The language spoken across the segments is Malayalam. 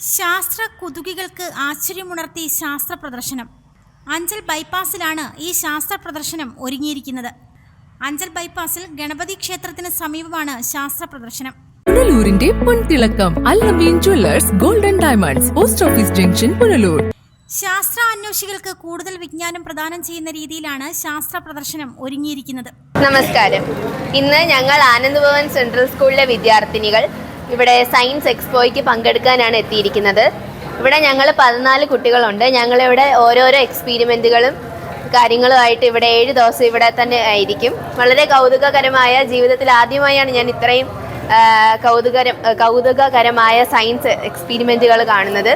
ശാസ്ത്ര കുതുകികൾക്ക് ആശ്ചര്യമുണർത്തി ശാസ്ത്ര പ്രദർശനം അഞ്ചൽ ബൈപ്പാസിലാണ് ഈ ശാസ്ത്ര പ്രദർശനം ഒരുങ്ങിയിരിക്കുന്നത്. അഞ്ചൽ ബൈപ്പാസിൽ ഗണപതി ക്ഷേത്രത്തിന് സമീപമാണ് ശാസ്ത്ര പ്രദർശനം പുനലൂരിന്റെ പൊൻതിളക്കം jewellers golden diamonds post office junction Punalur. ശാസ്ത്ര അന്വേഷികൾക്ക് കൂടുതൽ വിജ്ഞാനം പ്രദാനം ചെയ്യുന്ന രീതിയിലാണ് ശാസ്ത്ര പ്രദർശനം ഒരുങ്ങിയിരിക്കുന്നത്. നമസ്കാരം. ഇന്ന് ഞങ്ങൾ ആനന്ദ് ഭവൻ സെൻട്രൽ സ്കൂളിലെ വിദ്യാർത്ഥിനികൾ ഇവിടെ സയൻസ് എക്സ്പോയ്ക്ക് പങ്കെടുക്കാനാണ് എത്തിയിരിക്കുന്നത്. ഇവിടെ ഞങ്ങൾ പതിനാല് കുട്ടികളുണ്ട്. ഞങ്ങളിവിടെ ഓരോരോ എക്സ്പീരിമെന്റുകളും കാര്യങ്ങളുമായിട്ട് ഇവിടെ ഏഴ് ദിവസം ഇവിടെ തന്നെ ആയിരിക്കും. വളരെ കൗതുകകരമായ ജീവിതത്തിൽ ആദ്യമായാണ് ഞാൻ ഇത്രയും കൗതുകരം കൗതുകകരമായ സയൻസ് എക്സ്പീരിമെന്റുകൾ കാണുന്നത്.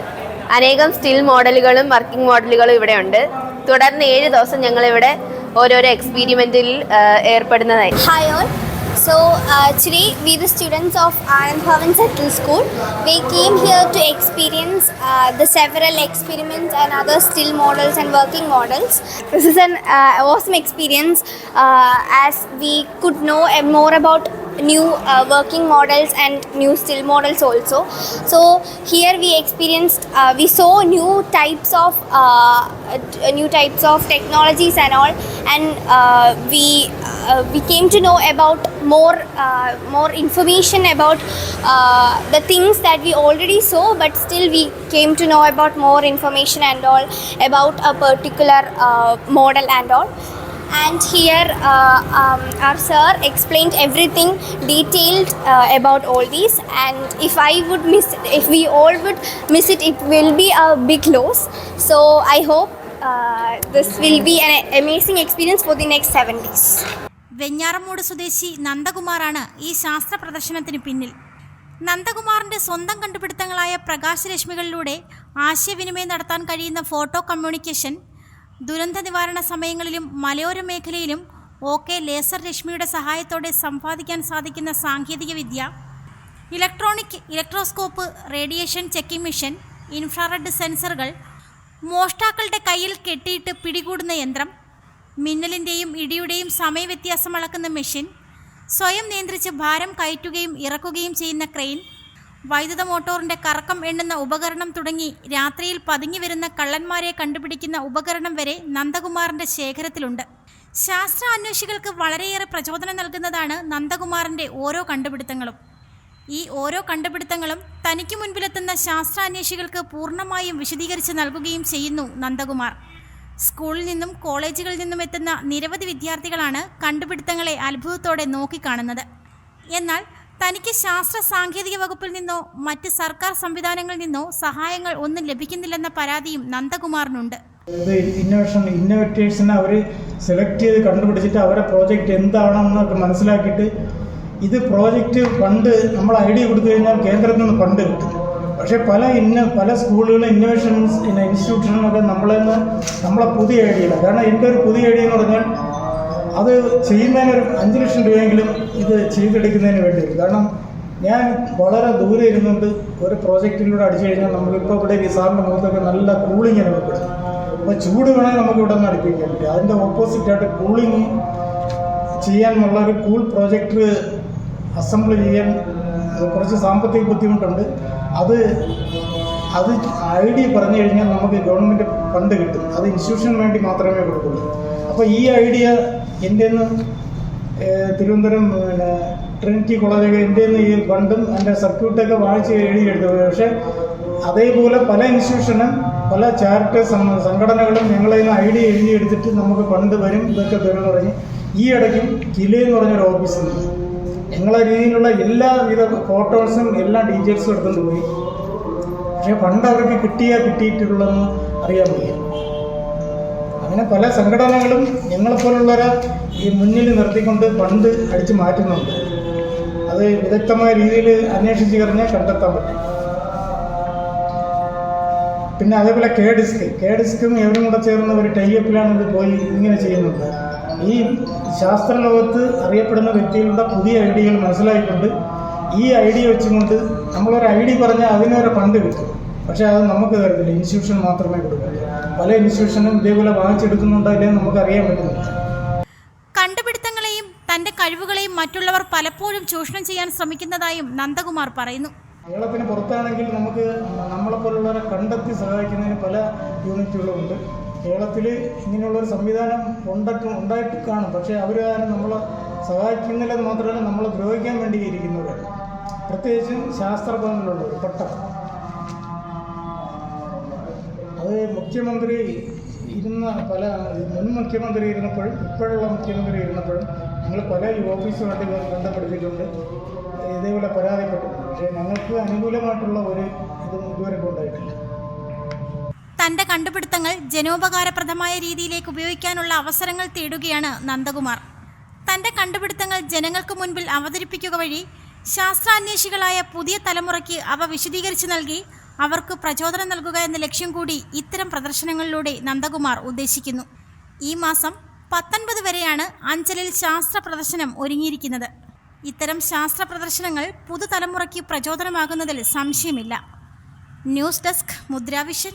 അനേകം സ്റ്റിൽ മോഡലുകളും വർക്കിംഗ് മോഡലുകളും ഇവിടെ ഉണ്ട്. തുടർന്ന് ഏഴ് ദിവസം ഞങ്ങളിവിടെ ഓരോരോ എക്സ്പീരിമെന്റിൽ ഏർപ്പെടുന്നതായി. Hi all. So uh, today we the students of Anand Bhavan Central School. We came here to experience uh, the several experiments and other still models and working models. This is an uh, awesome experience uh, as we could know uh, more about new uh, working models and new still models also. So here we experienced, uh, we saw new types of uh, uh, new types of technologies and all, and uh, we uh, we came to know about more uh, more information about uh, the things that we already saw, but still we came to know about more information and all about a particular uh, model and all and here uh, um, our sir explained everything detailed uh, about all these and if i would miss if we all would miss it it will be a big loss so i hope uh, this will be an amazing experience for the next 7 days Venjaramoodu സ്വദേശി നന്ദകുമാറാണ് ഈ ശാസ്ത്ര പ്രദർശനത്തിന് പിന്നിൽ നന്ദകുമാറിന്റെ സ്വന്തം കണ്ടുപിടുത്തങ്ങളായ പ്രകാശരശ്മികളിലൂടെ ആശയവിനിമയം നടത്താൻ കഴിയുന്ന ഫോട്ടോ കമ്മ്യൂണിക്കേഷൻ ദുരന്ത നിവാരണ സമയങ്ങളിലും മലയോര മേഖലയിലും ഓക്കെ ലേസർ രശ്മിയുടെ സഹായത്തോടെ സമ്പാദിക്കാൻ സാധിക്കുന്ന സാങ്കേതികവിദ്യ electronic electroscope radiation checking machine infrared സെൻസറുകൾ മോഷ്ടാക്കളുടെ കയ്യിൽ കെട്ടിയിട്ട് പിടികൂടുന്ന യന്ത്രം മിന്നലിന്റെയും ഇടിയുടെയും സമയവ്യത്യാസം അളക്കുന്ന മെഷീൻ സ്വയം നിയന്ത്രിച്ച് ഭാരം കയറ്റുകയും ഇറക്കുകയും ചെയ്യുന്ന ക്രെയിൻ വൈദ്യുത മോട്ടോറിന്റെ കറക്കം എണ്ണുന്ന ഉപകരണം തുടങ്ങി രാത്രിയിൽ പതുങ്ങി വരുന്ന കള്ളന്മാരെ കണ്ടുപിടിക്കുന്ന ഉപകരണം വരെ നന്ദകുമാറിന്റെ ശേഖരത്തിലുണ്ട്. ശാസ്ത്ര അന്വേഷികൾക്ക് വളരെയേറെ പ്രചോദനം നൽകുന്നതാണ് നന്ദകുമാറിന്റെ ഓരോ കണ്ടുപിടുത്തങ്ങളും. ഈ ഓരോ കണ്ടുപിടുത്തങ്ങളും തനിക്ക് മുൻപിലെത്തുന്ന ശാസ്ത്രാന്വേഷികൾക്ക് പൂർണമായും വിശദീകരിച്ച് നൽകുകയും ചെയ്യുന്നു നന്ദകുമാർ. സ്കൂളിൽ നിന്നും കോളേജുകളിൽ നിന്നും എത്തുന്ന നിരവധി വിദ്യാർത്ഥികളാണ് കണ്ടുപിടുത്തങ്ങളെ അത്ഭുതത്തോടെ നോക്കിക്കാണുന്നത്. എന്നാൽ തനിക്ക് ശാസ്ത്ര സാങ്കേതിക വകുപ്പിൽ നിന്നോ മറ്റ് സർക്കാർ സംവിധാനങ്ങളിൽ നിന്നോ സഹായങ്ങൾ ഒന്നും ലഭിക്കുന്നില്ലെന്ന പരാതിയും നന്ദകുമാറിനുണ്ട്. ഇന്നോവേഷൻ ഇന്നോവേറ്റേഴ്സിനെ അവർ സെലക്ട് ചെയ്ത് കണ്ടുപിടിച്ചിട്ട് അവരെ പ്രോജക്റ്റ് എന്താണെന്നൊക്കെ മനസ്സിലാക്കിയിട്ട് ഇത് പ്രോജക്റ്റ് ഫണ്ട് നമ്മൾ ഐഡിയ കൊടുത്തു കഴിഞ്ഞാൽ കേന്ദ്രത്തിൽ നിന്ന് ഫണ്ട് കിട്ടും. പക്ഷേ പല ഇന്ന പല സ്കൂളുകളും ഇന്നോവേഷൻസ് ഇൻസ്റ്റിറ്റ്യൂഷനൊക്കെ നമ്മളെന്ന് നമ്മളെ പുതിയ ഐഡിയ കാരണം എന്റെ ഒരു പുതിയ ഐഡിയ എന്ന് അത് ചെയ്യുന്നതിന് ഒരു അഞ്ച് ലക്ഷം രൂപയെങ്കിലും ഇത് ചെയ്തെടുക്കുന്നതിന് വേണ്ടി വരും. കാരണം ഞാൻ വളരെ ദൂരെ ഇരുന്നുകൊണ്ട് ഒരു പ്രോജക്റ്റിലൂടെ അടിച്ചു കഴിഞ്ഞാൽ നമ്മളിപ്പോൾ ഇവിടെ ഈ സാറിന്റെ മുഖത്തൊക്കെ നല്ല കൂളിംഗ് അനുഭവപ്പെടും. അപ്പോൾ ചൂട് വേണമെങ്കിൽ നമുക്ക് ഇവിടെ നിന്ന് അടുപ്പിക്കാൻ പറ്റും അതിന്റെ ഓപ്പോസിറ്റായിട്ട് കൂളിംഗ് ചെയ്യാനുള്ള ഒരു കൂൾ പ്രോജക്റ്റ് അസംബിൾ ചെയ്യാൻ കുറച്ച് സാമ്പത്തിക ബുദ്ധിമുട്ടുണ്ട്. അത് അത് ഐഡിയ പറഞ്ഞു കഴിഞ്ഞാൽ നമുക്ക് ഗവൺമെന്റ് ഫണ്ട് കിട്ടും. അത് ഇൻസ്റ്റിറ്റ്യൂഷന് വേണ്ടി മാത്രമേ കൊടുക്കുള്ളൂ. അപ്പോൾ ഈ ഐഡിയ എന്റെ തിരുവനന്തപുരം പിന്നെ ട്രിനിറ്റി കോളേജൊക്കെ എന്റെ ഈ ഫണ്ടും എന്റെ സർക്യൂട്ടൊക്കെ വാങ്ങിച്ച് എഴുതിയെടുത്തു. പക്ഷേ അതേപോലെ പല ഇൻസ്റ്റിറ്റ്യൂഷനും പല ചാരിറ്റേഴ്സ് സംഘടനകളും ഞങ്ങളെ ഐഡിയ എഴുതിയെടുത്തിട്ട് നമുക്ക് ഫണ്ട് വരും ഇതൊക്കെ തരുമെന്ന് പറഞ്ഞ് ഈ ഇടയ്ക്കും കിലേ എന്ന് പറഞ്ഞൊരു നിന്ന് ഞങ്ങളെ രീതിയിലുള്ള എല്ലാവിധ ഫോട്ടോസും എല്ലാ ഡീറ്റെയിൽസും എടുത്തുകൊണ്ട് പോയി. പക്ഷേ ഫണ്ട് അവർക്ക് കിട്ടിയാൽ കിട്ടിയിട്ടുള്ളതെന്ന് അറിയാൻ വയ്യ. അങ്ങനെ പല സംഘടനകളും ഞങ്ങളെപ്പോലുള്ളവരെ ഈ മുന്നിൽ നിർത്തിക്കൊണ്ട് പണ്ട് അടിച്ചു മാറ്റുന്നുണ്ട്. അത് വിദഗ്ധമായ രീതിയിൽ അന്വേഷിച്ച് കഴിഞ്ഞാൽ കണ്ടെത്താൻ പറ്റും. പിന്നെ അതേപോലെ കെ ഡിസ്ക്. കെ ഡിസ്കും എവരും കൂടെ ചേർന്ന് ഒരു ടൈപ്പിലാണ് ഇത് പോയി ഇങ്ങനെ ചെയ്യുന്നത്. ഈ ശാസ്ത്രലോകത്ത് അറിയപ്പെടുന്ന വ്യക്തികളുടെ പുതിയ ഐഡിയകൾ മനസ്സിലായിക്കൊണ്ട് ഈ ഐഡിയ വെച്ചുകൊണ്ട് നമ്മളൊരു ഐഡിയ പറഞ്ഞാൽ അതിനൊരു ഫണ്ട് കിട്ടും. പക്ഷേ അത് നമുക്ക് തരത്തില്ല. ഇൻസ്റ്റിറ്റ്യൂഷൻ മാത്രമേ കൊടുക്കുള്ളൂ പല ഇൻസ്റ്റിറ്റ്യൂഷനും ഇതേപോലെ വാങ്ങിച്ചെടുക്കുന്നുണ്ടോ ഇല്ലേ നമുക്ക് അറിയാൻ പറ്റുന്നില്ല കണ്ടുപിടുത്തങ്ങളെയും തന്റെ കഴിവുകളെയും മറ്റുള്ളവർ പലപ്പോഴും ചൂഷണം ചെയ്യാൻ ശ്രമിക്കുന്നതായും നന്ദകുമാർ പറയുന്നു. കേരളത്തിന് പുറത്താണെങ്കിൽ നമുക്ക് നമ്മളെപ്പോലുള്ളവരെ കണ്ടെത്തി സഹായിക്കുന്നതിന് പല യൂണിറ്റുകളുമുണ്ട് കേരളത്തിൽ ഇങ്ങനെയുള്ളൊരു സംവിധാനം ഉണ്ടാക്കും ഉണ്ടായിട്ട് കാണും പക്ഷേ അവർ ആരും നമ്മളെ സഹായിക്കുന്നില്ലെന്ന് മാത്രമല്ല നമ്മളെ ദ്രോഹിക്കാൻ വേണ്ടി ഇരിക്കുന്നവരാണ് പ്രത്യേകിച്ചും ശാസ്ത്രഭവനിലുള്ളവർ പട്ടം. മുഖ്യമന്ത്രി ഇരുന്ന പല മുൻ മുഖ്യമന്ത്രി ഇരുന്നപ്പോഴും ഇപ്പോഴുള്ള മുഖ്യമന്ത്രി ഇരുന്നപ്പോഴും ഞങ്ങൾ പല ഓഫീസുമായിട്ട് ബന്ധപ്പെടുത്തിയിട്ടുണ്ട്. ഇതേപോലെ പരാതിപ്പെട്ടിട്ടുണ്ട് പക്ഷേ ഞങ്ങൾക്ക് അനുകൂലമായിട്ടുള്ള ഒരു ഇതും ഇതുവരെ ഉണ്ടായിട്ടില്ല തന്റെ കണ്ടുപിടുത്തങ്ങൾ ജനോപകാരപ്രദമായ രീതിയിലേക്ക് ഉപയോഗിക്കാനുള്ള അവസരങ്ങൾ തേടുകയാണ് നന്ദകുമാർ. തന്റെ കണ്ടുപിടുത്തങ്ങൾ ജനങ്ങൾക്ക് മുൻപിൽ അവതരിപ്പിക്കുക വഴി ശാസ്ത്രാന്വേഷികളായ പുതിയ തലമുറയ്ക്ക് അവ വിശദീകരിച്ചു നൽകി അവർക്ക് പ്രചോദനം നൽകുക എന്ന ലക്ഷ്യം കൂടി ഇത്തരം പ്രദർശനങ്ങളിലൂടെ നന്ദകുമാർ ഉദ്ദേശിക്കുന്നു. ഈ മാസം പത്തൊൻപത് വരെയാണ് അഞ്ചലിൽ ശാസ്ത്ര പ്രദർശനം ഒരുങ്ങിയിരിക്കുന്നത്. ഇത്തരം ശാസ്ത്ര പ്രദർശനങ്ങൾ പുതുതലമുറയ്ക്ക് പ്രചോദനമാകുന്നതിൽ സംശയമില്ല. News desk Mudravision.